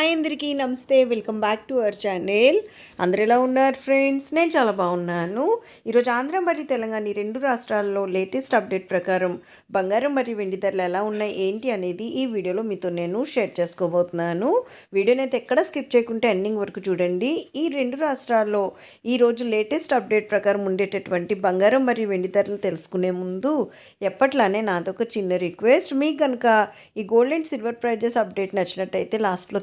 Hi అందరికీ నమస్తే welcome back to our channel. అందరు ఎలా ఉన్నారు ఫ్రెండ్స్? నేను చాలా బాగున్నాను. ఈరోజు ఆంధ్ర మరియు తెలంగాణ ఈ రెండు రాష్ట్రాల్లో లేటెస్ట్ అప్డేట్ ప్రకారం బంగారం మరియు వెండి ధరలు ఎలా ఉన్నాయి ఏంటి అనేది ఈ వీడియోలో మీతో నేను షేర్ చేసుకోబోతున్నాను. వీడియోని అయితే ఎక్కడ స్కిప్ చేయకుంటే ఎండింగ్ వరకు చూడండి. ఈ రెండు రాష్ట్రాల్లో ఈరోజు లేటెస్ట్ అప్డేట్ ప్రకారం ఉండేటటువంటి బంగారం మరియు వెండి ధరలు తెలుసుకునే ముందు ఎప్పట్లానే నాదొక చిన్న రిక్వెస్ట్. మీకు కనుక ఈ gold and silver prizes update నచ్చినట్టయితే లాస్ట్లో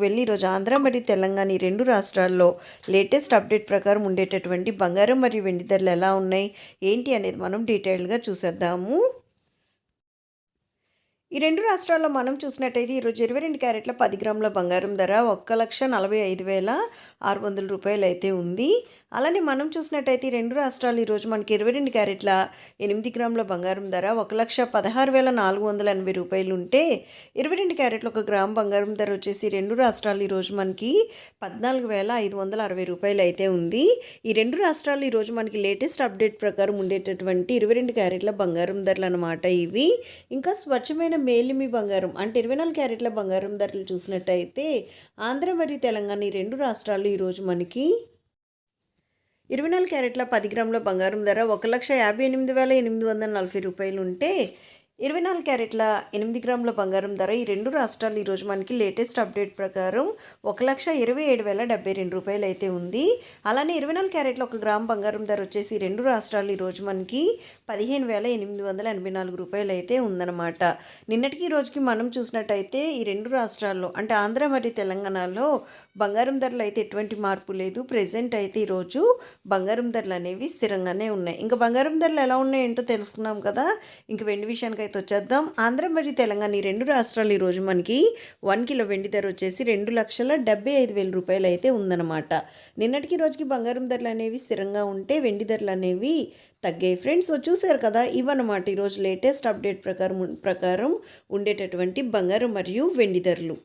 వెళ్ళి ఈరోజు ఆంధ్ర మరియు తెలంగాణ ఈ రెండు రాష్ట్రాల్లో లేటెస్ట్ అప్డేట్ ప్రకారం ఉండేటటువంటి బంగారం మరియు వెండి ధరలు ఎలా ఉన్నాయి? ఏంటి అనేది మనం డీటెయిల్గా చూసేద్దాము. ఈ రెండు రాష్ట్రాల్లో మనం చూసినట్టయితే ఈరోజు ఇరవై రెండు క్యారెట్ల పది గ్రాముల బంగారం ధర ఒక్క లక్ష నలభై ఐదు వేల ఆరు వందల రూపాయలు అయితే ఉంది. అలానే మనం చూసినట్టయితే ఈ రెండు రాష్ట్రాలు ఈరోజు మనకి ఇరవై రెండు క్యారెట్ల ఎనిమిది గ్రాముల బంగారం ధర ఒక లక్ష పదహారు వేల నాలుగు వందల ఎనభై రూపాయలు ఉంటే ఇరవై రెండు క్యారెట్ల ఒక గ్రామ్ బంగారం ధర వచ్చేసి రెండు రాష్ట్రాలు ఈరోజు మనకి పద్నాలుగు వేల ఐదు వందల అరవై రూపాయలు అయితే ఉంది. ఈ రెండు రాష్ట్రాలు ఈరోజు మనకి లేటెస్ట్ అప్డేట్ ప్రకారం ఉండేటటువంటి ఇరవై రెండు క్యారెట్ల బంగారం ధరలు అనమాట ఇవి. ఇంకా స్వచ్ఛమైన మేలిమి బంగారం అంటే ఇరవై నాలుగు క్యారెట్ల బంగారం ధరలు చూసినట్టయితే ఆంధ్ర మరియు తెలంగాణ ఈ రెండు రాష్ట్రాలు ఈరోజు మనకి ఇరవై నాలుగు క్యారెట్ల పది గ్రాముల బంగారం ధర ఒక లక్ష యాభై ఎనిమిది వేల ఎనిమిది వందల నలభై రూపాయలు ఉంటే ఇరవై నాలుగు క్యారెట్ల ఎనిమిది గ్రాముల బంగారం ధర ఈ రెండు రాష్ట్రాలు ఈరోజు మనకి లేటెస్ట్ అప్డేట్ ప్రకారం ఒక లక్ష ఇరవై ఏడు వేల డెబ్బై రెండు రూపాయలు అయితే ఉంది. అలానే ఇరవై నాలుగు క్యారెట్ల ఒక గ్రామ్ బంగారం ధర వచ్చేసి రెండు రాష్ట్రాలు ఈరోజు మనకి పదిహేను వేల ఎనిమిది వందల ఎనభై నాలుగు రూపాయలు అయితే ఉందన్నమాట. నిన్నటికి ఈ రోజుకి మనం చూసినట్టయితే ఈ రెండు రాష్ట్రాల్లో అంటే ఆంధ్ర మరియు తెలంగాణలో బంగారం ధరలు అయితే ఎటువంటి మార్పు లేదు. ప్రజెంట్ అయితే ఈరోజు బంగారం ధరలు అనేవి స్థిరంగానే ఉన్నాయి. ఇంకా బంగారం ధరలు ఎలా ఉన్నాయంటో తెలుసుకున్నాం కదా. ఇంక వెండి విషయానికి అయితే వచ్చేద్దాం ఆంధ్ర మరియు తెలంగాణ ఈ రెండు రాష్ట్రాలు ఈరోజు మనకి వన్ కిలో వెండి ధర వచ్చేసి రెండు లక్షల డెబ్బై ఐదు వేల రూపాయలు అయితే ఉందన్నమాట. నిన్నటికి రోజుకి బంగారం ధరలు అనేవి స్థిరంగా ఉంటే వెండి ధరలు అనేవి తగ్గాయి. ఫ్రెండ్స్ చూశారు చూసారు కదా ఇవన్నమాట ఈరోజు లేటెస్ట్ అప్డేట్ ప్రకారం ప్రకారం ఉండేటటువంటి బంగారం మరియు వెండి ధరలు.